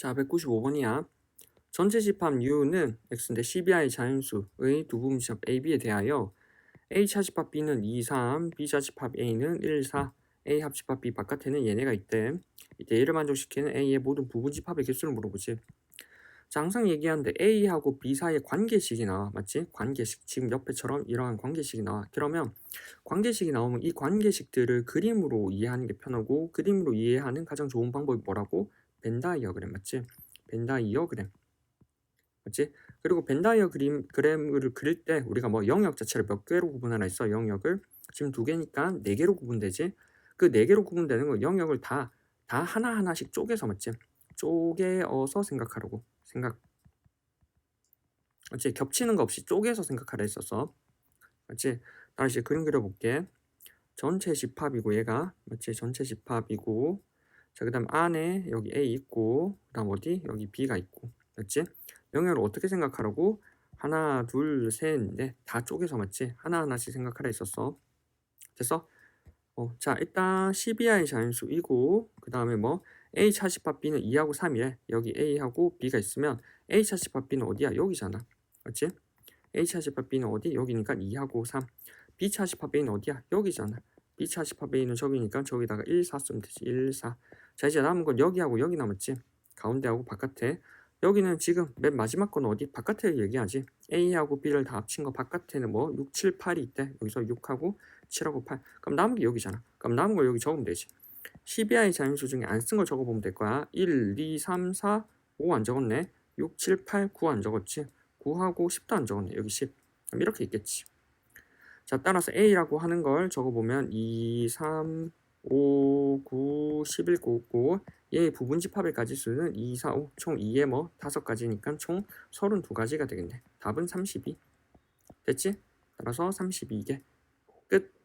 자, 195번이야. 전체 집합 U는 X인데 CBI 자연수의 두 부분 집합 A, B에 대하여 A 차 집합 B는 2, 3, B 차 집합 A는 1, 4, A 합집합 B 바깥에는 얘네가 있대. 이때 얘를 만족시키는 A의 모든 부분 집합의 개수를 물어보지. 자, 항상 얘기하는데 A하고 B 사이의 관계식이 나와. 맞지? 관계식. 지금 옆에처럼 이러한 관계식이 나와. 그러면 관계식이 나오면 이 관계식들을 그림으로 이해하는 게 편하고 그림으로 이해하는 가장 좋은 방법이 뭐라고? 벤다이어그램 맞지? 벤다이어그램 맞지? 그리고 벤다이어그램 그램을 그릴 때 우리가 뭐 영역 자체를 몇 개로 구분하나 있어 영역을 지금 두 개니까 네 개로 구분되지 그 네 개로 구분되는 거 영역을 다 다 하나 하나씩 쪼개서 맞지? 쪼개어서 생각하라고 생각 맞지? 겹치는 거 없이 쪼개서 생각하라 했었어 맞지? 다시 그림 그려볼게 전체 집합이고 얘가 맞지? 전체 집합이고 자, 그 다음 안에 여기 A 있고, 그 다음 어디? 여기 B가 있고. 맞지? 영역을 어떻게 생각하라고? 하나, 둘, 셋, 넷. 다 쪼개서 맞지? 하나하나씩 생각하라 했었어. 됐어? 어, 자, 일단 CBI 자연수이고, 그 다음에 뭐, A 차집합 B는 2하고 3이래. 여기 A하고 B가 있으면, A 차집합 B는 어디야? 여기잖아. 맞지? A 차집합 B는 어디? 여기니까 2하고 3. B 차집합 A는 어디야? 여기잖아. B 차집합 A는 저기니까 저기다가 1, 4 쓰면 되지. 1, 4. 자 이제 남은 건 여기하고 여기 남았지. 가운데하고 바깥에. 여기는 지금 맨 마지막 건 어디? 바깥에 얘기하지. A하고 B를 다 합친 거 바깥에는 뭐 6, 7, 8이 있대. 여기서 6하고 7하고 8 그럼 남은 게 여기잖아. 그럼 남은 걸 여기 적으면 되지. CBI 자연수 중에 안 쓴 걸 적어보면 될 거야. 1, 2, 3, 4, 5 안 적었네. 6, 7, 8, 9 안 적었지. 9하고 10도 안 적었네. 여기 10 그럼 이렇게 있겠지. 자 따라서 A라고 하는 걸 적어보면 2, 3, 5, 9, 11, 9, 9 얘의 부분 집합의 가지수는 2, 4, 5, 총 2에 뭐 5가지니까 총 32가지가 되겠네. 답은 32. 됐지? 따라서 32개. 끝.